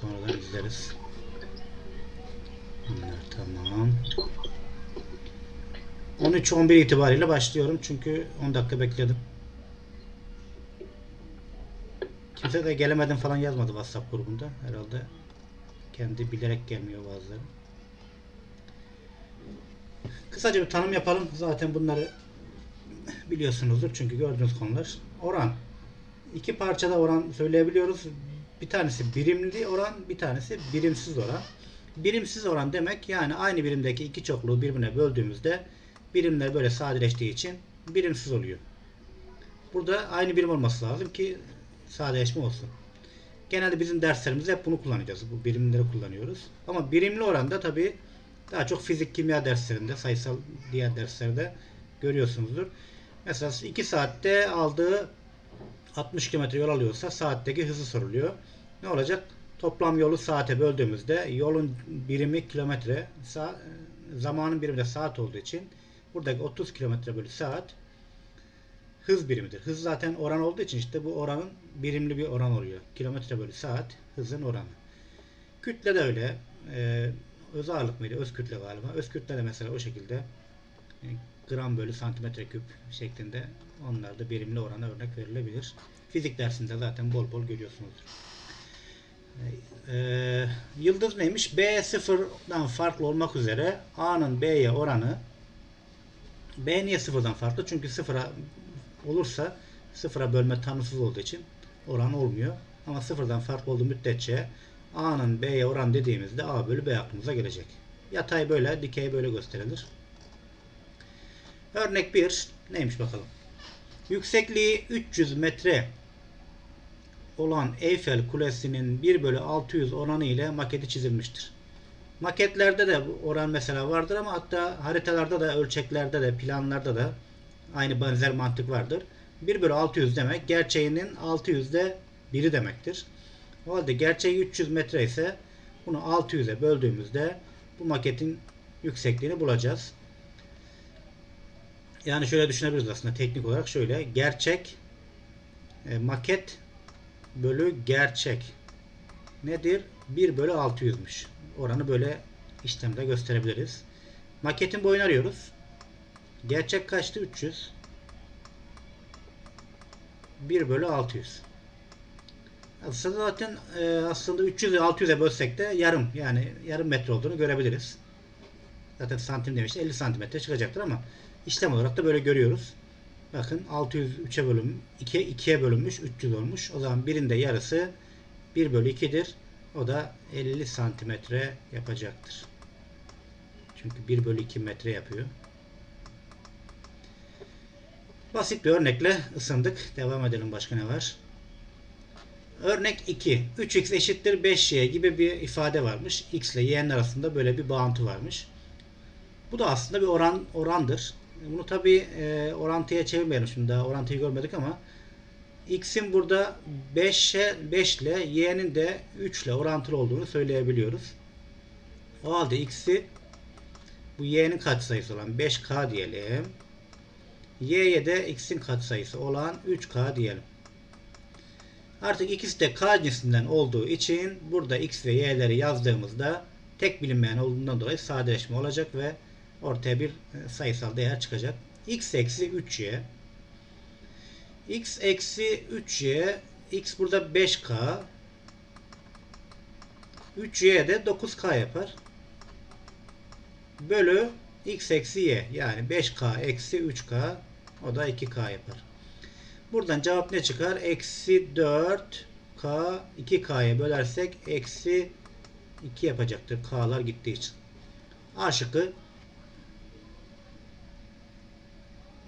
Sonradan izleriz. Bunlar tamam. 13-11 itibariyle başlıyorum çünkü 10 dakika bekledim. Kimse de gelemedim falan yazmadı WhatsApp grubunda. Herhalde kendi bilerek gelmiyor bazıları. Kısaca bir tanım yapalım. Zaten bunları biliyorsunuzdur çünkü gördüğünüz konular. Oran. İki parçada oran söyleyebiliyoruz. Bir tanesi birimli oran, bir tanesi birimsiz oran. Birimsiz oran demek yani aynı birimdeki iki çokluğu birbirine böldüğümüzde birimler böyle sadeleştiği için birimsiz oluyor. Burada aynı birim olması lazım ki sadeleşme olsun. Genelde bizim derslerimizde hep bunu kullanacağız. Bu birimleri kullanıyoruz. Ama birimli oranda tabii daha çok fizik, kimya derslerinde, sayısal diğer derslerde görüyorsunuzdur. Mesela 2 saatte aldığı 60 km yol alıyorsa saatteki hızı soruluyor. Ne olacak? Toplam yolu saate böldüğümüzde yolun birimi kilometre, zamanın birimi de saat olduğu için buradaki 30 kilometre bölü saat hız birimidir. Hız zaten oran olduğu için işte bu oranın birimli bir oran oluyor. Kilometre bölü saat hızın oranı. Kütle de öyle. Ee, öz ağırlık mıydı? Öz kütle galiba. Öz kütle de mesela o şekilde e, gram bölü santimetre küp şeklinde onlar da birimli orana örnek verilebilir. Fizik dersinde zaten bol bol görüyorsunuzdur. Ee, yıldız neymiş? B sıfırdan farklı olmak üzere A'nın B'ye oranı B niye sıfırdan farklı? Çünkü sıfıra olursa sıfıra bölme tanımsız olduğu için oran olmuyor. Ama sıfırdan farklı olduğu müddetçe A'nın B'ye oran dediğimizde A bölü B aklımıza gelecek. Yatay böyle, dikey böyle gösterilir. Örnek 1 neymiş bakalım. Yüksekliği 300 metre olan Eyfel Kulesi'nin 1 bölü 600 oranı ile maketi çizilmiştir. Maketlerde de oran mesela vardır ama hatta haritalarda da ölçeklerde de planlarda da aynı benzer mantık vardır. 1 bölü 600 demek gerçeğinin 600'de biri demektir. O halde gerçeği 300 metre ise bunu 600'e böldüğümüzde bu maketin yüksekliğini bulacağız. Yani şöyle düşünebiliriz aslında teknik olarak şöyle. Gerçek e, maket bölü gerçek nedir? 1 bölü 600'müş. Oranı böyle işlemde gösterebiliriz. Maketin boyunu arıyoruz. Gerçek kaçtı? 300. 1 bölü 600. Aslında zaten e, aslında 300'ü 600'e bölsek de yarım yani yarım metre olduğunu görebiliriz. Zaten santim demişti 50 santimetre çıkacaktır ama işlem olarak da böyle görüyoruz. Bakın 600 3'e bölüm 2'ye 2'ye bölünmüş 300 olmuş. O zaman birinde yarısı 1 bölü 2'dir. O da 50 santimetre yapacaktır. Çünkü 1 bölü 2 metre yapıyor. Basit bir örnekle ısındık. Devam edelim başka ne var? Örnek 2. 3x eşittir 5y gibi bir ifade varmış. x ile y'nin arasında böyle bir bağıntı varmış. Bu da aslında bir oran orandır. Bunu tabi e, orantıya çevirmeyelim şimdi daha orantıyı görmedik ama x'in burada 5'e 5 ile y'nin de 3 ile orantılı olduğunu söyleyebiliyoruz. O halde x'i bu y'nin katsayısı olan 5k diyelim. y'ye de x'in katsayısı olan 3k diyelim. Artık ikisi de k cinsinden olduğu için burada x ve y'leri yazdığımızda tek bilinmeyen olduğundan dolayı sadeleşme olacak ve ortaya bir e, sayısal değer çıkacak. x eksi 3y x eksi 3y x burada 5k 3y de 9k yapar. Bölü x eksi y yani 5k eksi 3k o da 2k yapar. Buradan cevap ne çıkar? Eksi 4k 2k'ya bölersek eksi 2 yapacaktır. K'lar gittiği için. A şıkkı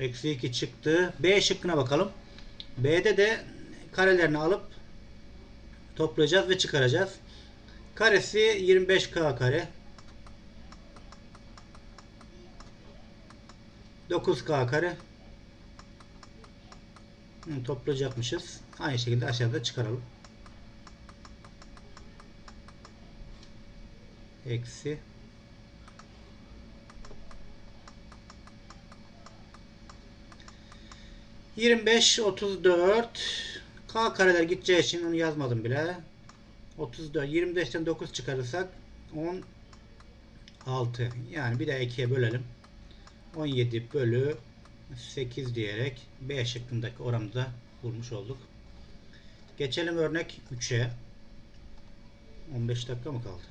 Eksi 2 çıktı. B şıkkına bakalım. B'de de karelerini alıp toplayacağız ve çıkaracağız. Karesi 25K kare. 9K kare. Hı, toplayacakmışız. Aynı şekilde aşağıda çıkaralım. Eksi Yirmi beş, otuz dört. K kareler gideceği için onu yazmadım bile. 34 25'ten 9 çıkarırsak 16 yani bir de 2'ye bölelim 17 bölü 8 diyerek B şıkkındaki oranı da bulmuş olduk. Geçelim örnek 3'e. 15 dakika mı kaldı?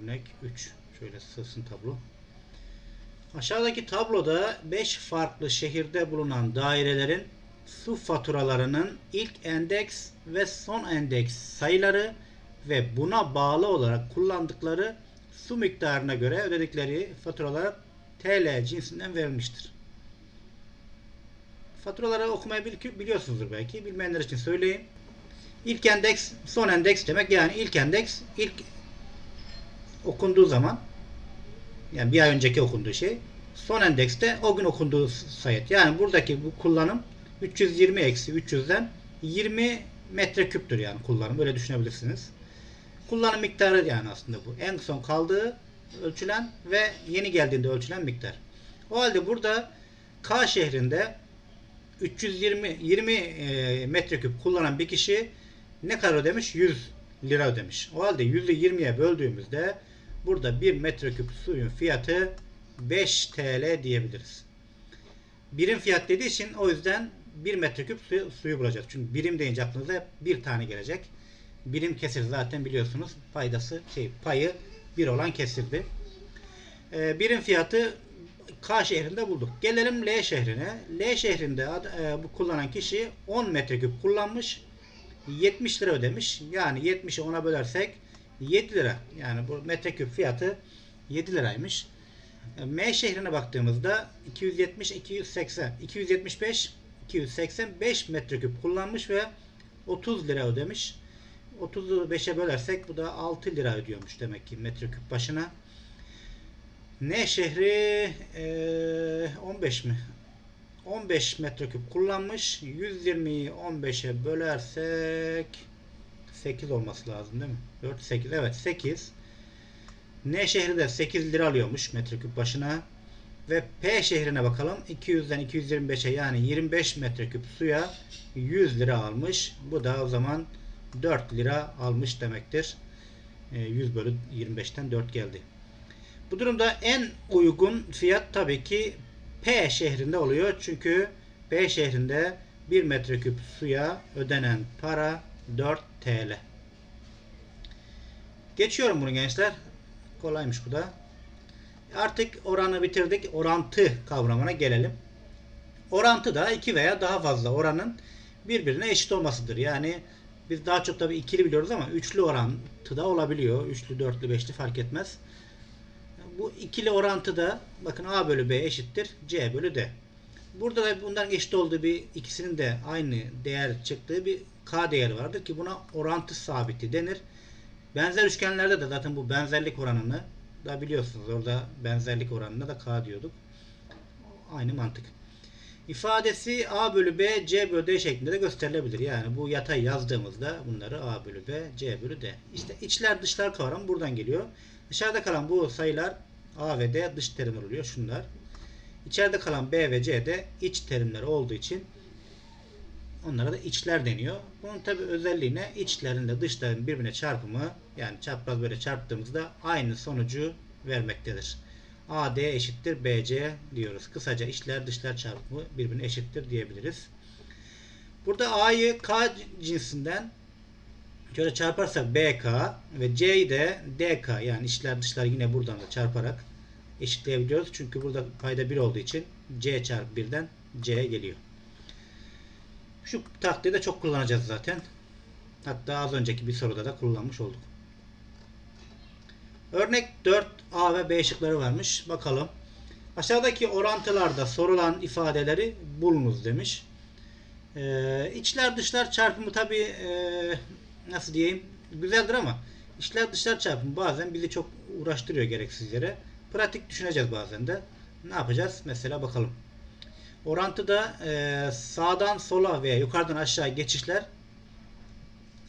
Örnek 3. Şöyle sığsın tablo. Aşağıdaki tabloda 5 farklı şehirde bulunan dairelerin su faturalarının ilk endeks ve son endeks sayıları ve buna bağlı olarak kullandıkları su miktarına göre ödedikleri faturalar TL cinsinden verilmiştir. Faturaları okumayı bil- biliyorsunuzdur belki. Bilmeyenler için söyleyeyim. İlk endeks, son endeks demek. Yani ilk endeks ilk okunduğu zaman yani bir ay önceki okunduğu şey. Son endekste o gün okunduğu sayı. Yani buradaki bu kullanım 320 eksi 300'den 20 metreküptür yani kullanım. Böyle düşünebilirsiniz. Kullanım miktarı yani aslında bu. En son kaldığı ölçülen ve yeni geldiğinde ölçülen miktar. O halde burada K şehrinde 320 20 e, metreküp kullanan bir kişi ne kadar ödemiş? 100 lira ödemiş. O halde 100'ü 20'ye böldüğümüzde burada 1 metreküp suyun fiyatı 5 TL diyebiliriz. Birim fiyat dediği için o yüzden 1 metreküp suyu, suyu bulacağız. Çünkü birim deyince aklınıza bir tane gelecek. Birim kesir zaten biliyorsunuz. Faydası şey payı 1 olan kesirdi. Ee, birim fiyatı K şehrinde bulduk. Gelelim L şehrine. L şehrinde e, bu kullanan kişi 10 metreküp kullanmış. 70 lira ödemiş. Yani 70'i 10'a bölersek 7 lira. Yani bu metreküp fiyatı 7 liraymış. E, M şehrine baktığımızda 270 280 275 285 metreküp kullanmış ve 30 lira ödemiş. 30'u 5'e bölersek bu da 6 lira ödüyormuş demek ki metreküp başına. Ne şehri eee, 15 mi? 15 metreküp kullanmış. 120'yi 15'e bölersek 8 olması lazım değil mi? 4 8 evet 8. N şehri de 8 lira alıyormuş metreküp başına. Ve P şehrine bakalım. 200'den 225'e yani 25 metreküp suya 100 lira almış. Bu da o zaman 4 lira almış demektir. E, 100 bölü 25'ten 4 geldi. Bu durumda en uygun fiyat tabii ki P şehrinde oluyor. Çünkü P şehrinde 1 metreküp suya ödenen para 4 TL. Geçiyorum bunu gençler. Kolaymış bu da. Artık oranı bitirdik. Orantı kavramına gelelim. Orantı da iki veya daha fazla oranın birbirine eşit olmasıdır. Yani biz daha çok tabii ikili biliyoruz ama üçlü orantı da olabiliyor. Üçlü, dörtlü, beşli fark etmez. Bu ikili orantıda bakın A bölü B eşittir C bölü D. Burada da bunların eşit olduğu bir ikisinin de aynı değer çıktığı bir K değeri vardır ki buna orantı sabiti denir. Benzer üçgenlerde de zaten bu benzerlik oranını da biliyorsunuz. Orada benzerlik oranına da K diyorduk. Aynı mantık. İfadesi A bölü B, C bölü D şeklinde de gösterilebilir. Yani bu yatay yazdığımızda bunları A bölü B, C bölü D. İşte içler dışlar kavramı buradan geliyor. Dışarıda kalan bu sayılar A ve D dış terimler oluyor. Şunlar. İçeride kalan B ve C de iç terimler olduğu için onlara da içler deniyor. Bunun tabi özelliğine içlerinde dışların birbirine çarpımı yani çapraz böyle çarptığımızda aynı sonucu vermektedir. AD eşittir BC diyoruz. Kısaca içler dışlar çarpımı birbirine eşittir diyebiliriz. Burada A'yı K cinsinden şöyle çarparsak BK ve C'yi de DK yani içler dışlar yine buradan da çarparak eşitleyebiliyoruz. Çünkü burada payda 1 olduğu için C çarpı 1'den C'ye geliyor. Şu taktiği de çok kullanacağız zaten. Hatta az önceki bir soruda da kullanmış olduk. Örnek 4 A ve B şıkları varmış. Bakalım. Aşağıdaki orantılarda sorulan ifadeleri bulunuz demiş. Ee, içler dışlar çarpımı tabi nasıl diyeyim güzeldir ama içler dışlar çarpımı bazen bizi çok uğraştırıyor gereksiz yere. Pratik düşüneceğiz bazen de. Ne yapacağız? Mesela bakalım. Orantıda e, sağdan sola veya yukarıdan aşağı geçişler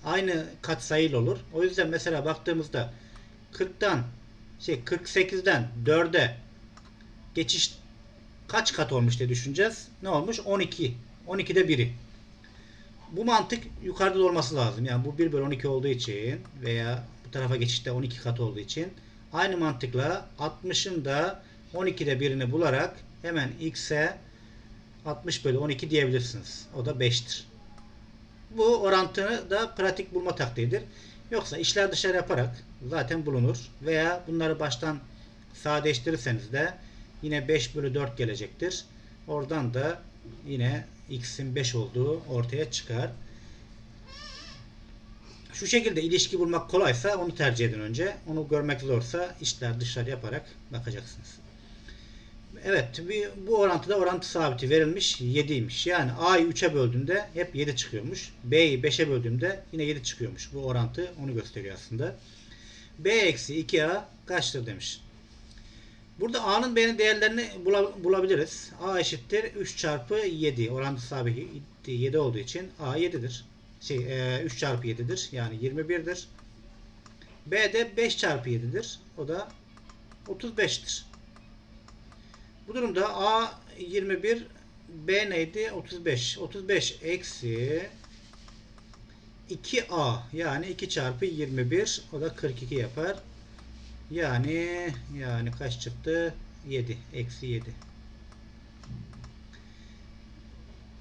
aynı katsayıyla olur. O yüzden mesela baktığımızda 40'tan şey 48'den 4'e geçiş kaç kat olmuş diye düşüneceğiz. Ne olmuş? 12. 12'de biri. bu mantık yukarıda da olması lazım. Yani bu 1 bölü 12 olduğu için veya bu tarafa geçişte 12 kat olduğu için aynı mantıkla 60'ın da 12'de birini bularak hemen x'e 60 bölü 12 diyebilirsiniz. O da 5'tir. Bu orantını da pratik bulma taktiğidir. Yoksa işler dışarı yaparak zaten bulunur. Veya bunları baştan sadeleştirirseniz de yine 5 bölü 4 gelecektir. Oradan da yine x'in 5 olduğu ortaya çıkar. Şu şekilde ilişki bulmak kolaysa onu tercih edin önce. Onu görmek zorsa işler dışarı yaparak bakacaksınız. Evet bu orantıda orantı sabiti verilmiş 7'ymiş. Yani A'yı 3'e böldüğümde hep 7 çıkıyormuş. B'yi 5'e böldüğümde yine 7 çıkıyormuş. Bu orantı onu gösteriyor aslında. B eksi 2A kaçtır demiş. Burada A'nın B'nin değerlerini bula- bulabiliriz. A eşittir 3 çarpı 7. Orantı sabiti 7 olduğu için A 7'dir. Şey, e, 3 çarpı 7'dir. Yani 21'dir. B de 5 çarpı 7'dir. O da 35'tir. Bu durumda A 21 B neydi? 35. 35 eksi 2A yani 2 çarpı 21 o da 42 yapar. Yani yani kaç çıktı? 7. Eksi 7.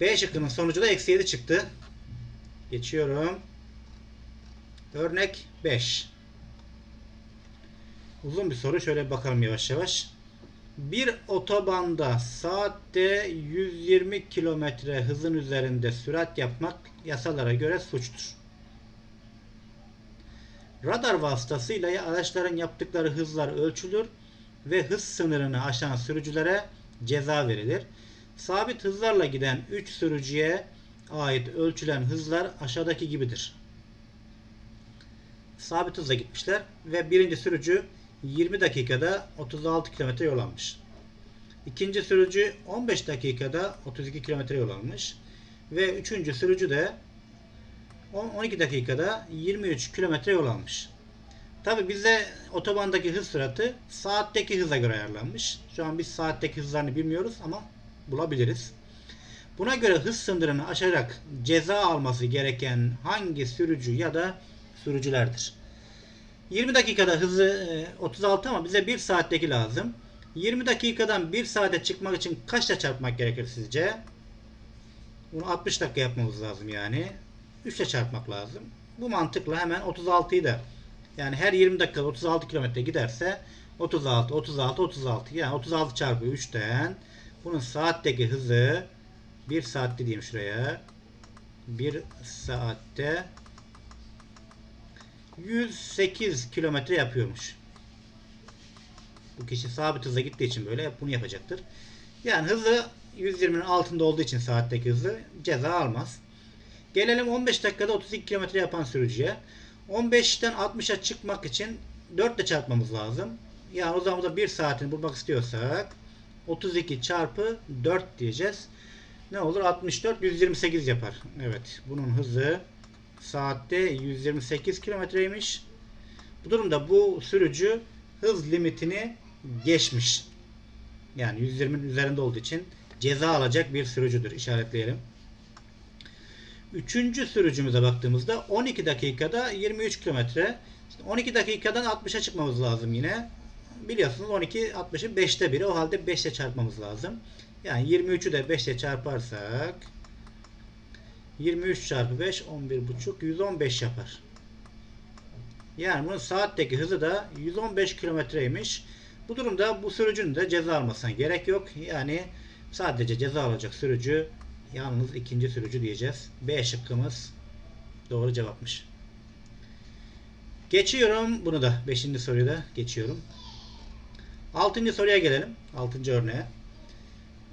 B şıkkının sonucu da eksi 7 çıktı. Geçiyorum. Örnek 5. Uzun bir soru. Şöyle bakalım yavaş yavaş. Bir otobanda saatte 120 kilometre hızın üzerinde sürat yapmak yasalara göre suçtur. Radar vasıtasıyla araçların yaptıkları hızlar ölçülür ve hız sınırını aşan sürücülere ceza verilir. Sabit hızlarla giden 3 sürücüye ait ölçülen hızlar aşağıdaki gibidir. Sabit hızla gitmişler ve birinci sürücü 20 dakikada 36 kilometre yol almış. İkinci sürücü 15 dakikada 32 kilometre yol almış. Ve üçüncü sürücü de 12 dakikada 23 kilometre yol almış. Tabi bize otobandaki hız süratı saatteki hıza göre ayarlanmış. Şu an biz saatteki hızlarını bilmiyoruz ama bulabiliriz. Buna göre hız sınırını aşarak ceza alması gereken hangi sürücü ya da sürücülerdir? 20 dakikada hızı e, 36 ama bize 1 saatteki lazım. 20 dakikadan 1 saate çıkmak için kaçla çarpmak gerekir sizce? Bunu 60 dakika yapmamız lazım yani. 3 ile çarpmak lazım. Bu mantıkla hemen 36'yı da yani her 20 dakikada 36 kilometre giderse 36, 36, 36 yani 36 çarpı 3'ten bunun saatteki hızı 1 saatte diyeyim şuraya 1 saatte 108 kilometre yapıyormuş. Bu kişi sabit hıza gittiği için böyle bunu yapacaktır. Yani hızı 120'nin altında olduğu için saatteki hızı ceza almaz. Gelelim 15 dakikada 32 kilometre yapan sürücüye. 15'ten 60'a çıkmak için 4 ile çarpmamız lazım. Yani o zaman da 1 saatini bulmak istiyorsak 32 çarpı 4 diyeceğiz. Ne olur? 64 128 yapar. Evet. Bunun hızı saatte 128 kilometreymiş. Bu durumda bu sürücü hız limitini geçmiş. Yani 120'nin üzerinde olduğu için ceza alacak bir sürücüdür. İşaretleyelim. Üçüncü sürücümüze baktığımızda 12 dakikada 23 kilometre. 12 dakikadan 60'a çıkmamız lazım yine. Biliyorsunuz 12 60'ın 5'te biri. O halde 5 ile çarpmamız lazım. Yani 23'ü de 5 ile çarparsak 23 çarpı 5 11,5 115 yapar. Yani bunun saatteki hızı da 115 kilometreymiş. Bu durumda bu sürücünün de ceza almasına gerek yok. Yani sadece ceza alacak sürücü yalnız ikinci sürücü diyeceğiz. B şıkkımız doğru cevapmış. Geçiyorum bunu da. Beşinci soruyu da geçiyorum. Altıncı soruya gelelim. Altıncı örneğe.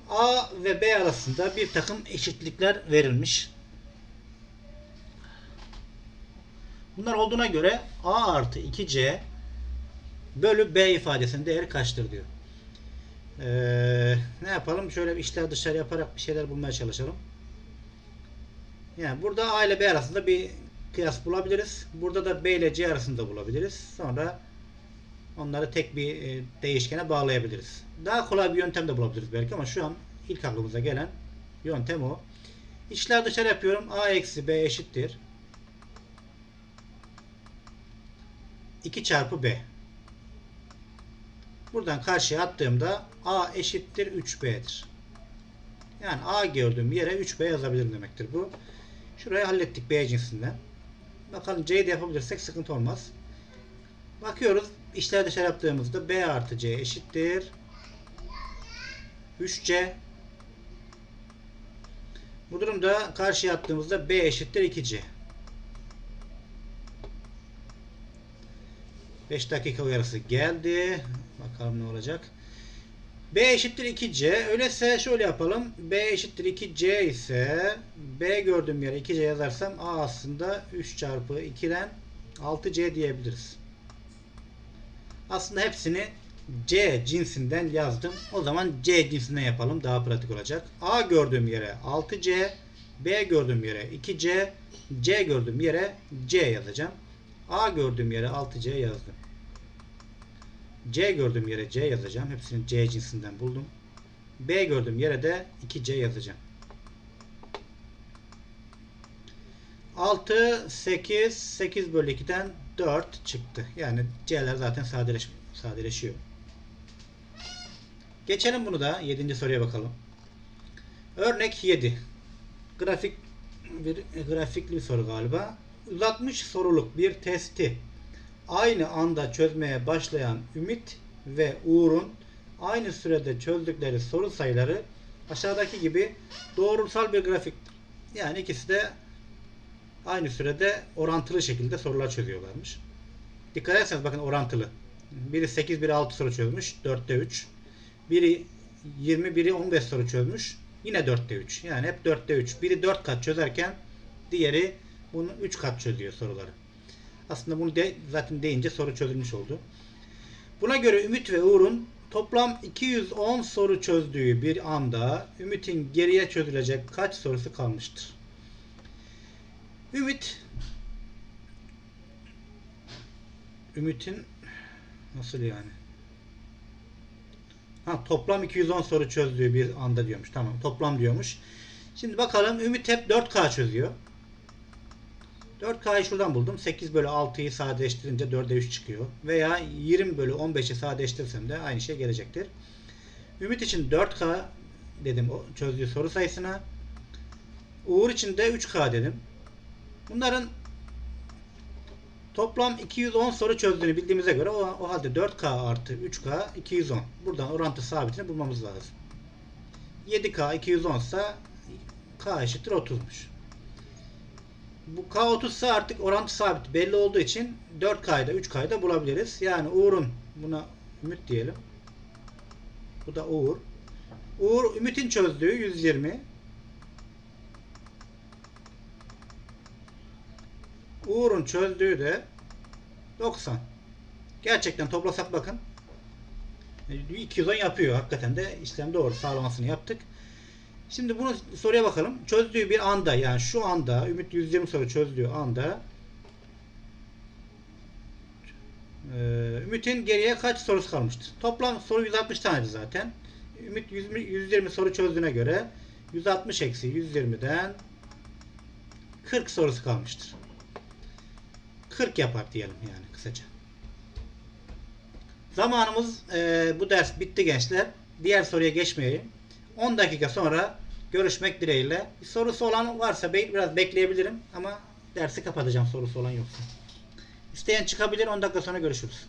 A ve B arasında bir takım eşitlikler verilmiş. Bunlar olduğuna göre A artı 2C bölü B ifadesinin değeri kaçtır diyor. Ee, ne yapalım? Şöyle bir işler dışarı yaparak bir şeyler bulmaya çalışalım. Yani burada A ile B arasında bir kıyas bulabiliriz. Burada da B ile C arasında bulabiliriz. Sonra onları tek bir e, değişkene bağlayabiliriz. Daha kolay bir yöntem de bulabiliriz belki ama şu an ilk aklımıza gelen yöntem o. İçler dışarı yapıyorum. A eksi B eşittir. 2 çarpı B. Buradan karşıya attığımda A eşittir 3B'dir. Yani A gördüğüm yere 3B yazabilirim demektir bu. Şurayı hallettik B cinsinden. Bakalım C'yi de yapabilirsek sıkıntı olmaz. Bakıyoruz. İşler dışarı yaptığımızda B artı C eşittir. 3C. Bu durumda karşıya attığımızda B eşittir 2C. 5 dakika uyarısı geldi. Bakalım ne olacak. B eşittir 2C. Öyleyse şöyle yapalım. B eşittir 2C ise B gördüğüm yere 2C yazarsam A aslında 3 çarpı 2'den 6C diyebiliriz. Aslında hepsini C cinsinden yazdım. O zaman C cinsinden yapalım. Daha pratik olacak. A gördüğüm yere 6C, B gördüğüm yere 2C, C gördüğüm yere C yazacağım. A gördüğüm yere 6C yazdım. C gördüğüm yere C yazacağım. Hepsini C cinsinden buldum. B gördüğüm yere de 2C yazacağım. 6, 8, 8 bölü 2'den 4 çıktı. Yani C'ler zaten sadeleş, sadeleşiyor. Geçelim bunu da 7. soruya bakalım. Örnek 7. Grafik bir grafikli bir soru galiba. Uzatmış soruluk bir testi aynı anda çözmeye başlayan Ümit ve Uğur'un aynı sürede çözdükleri soru sayıları aşağıdaki gibi doğrusal bir grafiktir. Yani ikisi de aynı sürede orantılı şekilde sorular çözüyorlarmış. Dikkat ederseniz bakın orantılı. Biri 8, biri 6 soru çözmüş. 4'te 3. Biri 20, biri 15 soru çözmüş. Yine 4'te 3. Yani hep 4'te 3. Biri 4 kat çözerken diğeri bunu 3 kat çözüyor soruları. Aslında bunu de, zaten deyince soru çözülmüş oldu. Buna göre Ümit ve Uğur'un toplam 210 soru çözdüğü bir anda Ümit'in geriye çözülecek kaç sorusu kalmıştır? Ümit Ümit'in nasıl yani? Ha, toplam 210 soru çözdüğü bir anda diyormuş. Tamam toplam diyormuş. Şimdi bakalım Ümit hep 4K çözüyor. 4K'yı şuradan buldum. 8 bölü 6'yı sadeleştirince 4'e 3 çıkıyor. Veya 20 bölü 15'i sadeleştirirsem de aynı şey gelecektir. Ümit için 4K dedim o çözdüğü soru sayısına. Uğur için de 3K dedim. Bunların toplam 210 soru çözdüğünü bildiğimize göre o, o halde 4K artı 3K 210. Buradan orantı sabitini bulmamız lazım. 7K 210 ise K eşittir 30'muş. Bu K30 ise artık orantı sabit belli olduğu için 4K'da 3K'da bulabiliriz. Yani Uğur'un buna Ümit diyelim. Bu da Uğur. Uğur Ümit'in çözdüğü 120. Uğur'un çözdüğü de 90. Gerçekten toplasak bakın. 210 yapıyor. Hakikaten de işlem doğru. Sağlamasını yaptık. Şimdi bunu soruya bakalım. Çözdüğü bir anda yani şu anda Ümit 120 soru çözdüğü anda Ümit'in geriye kaç sorusu kalmıştır? Toplam soru 160 taneydi zaten. Ümit 120, 120 soru çözdüğüne göre 160 eksi 120'den 40 sorusu kalmıştır. 40 yapar diyelim yani kısaca. Zamanımız e, bu ders bitti gençler. Diğer soruya geçmeyeyim. 10 dakika sonra görüşmek dileğiyle. Bir sorusu olan varsa biraz bekleyebilirim ama dersi kapatacağım sorusu olan yoksa. İsteyen çıkabilir 10 dakika sonra görüşürüz.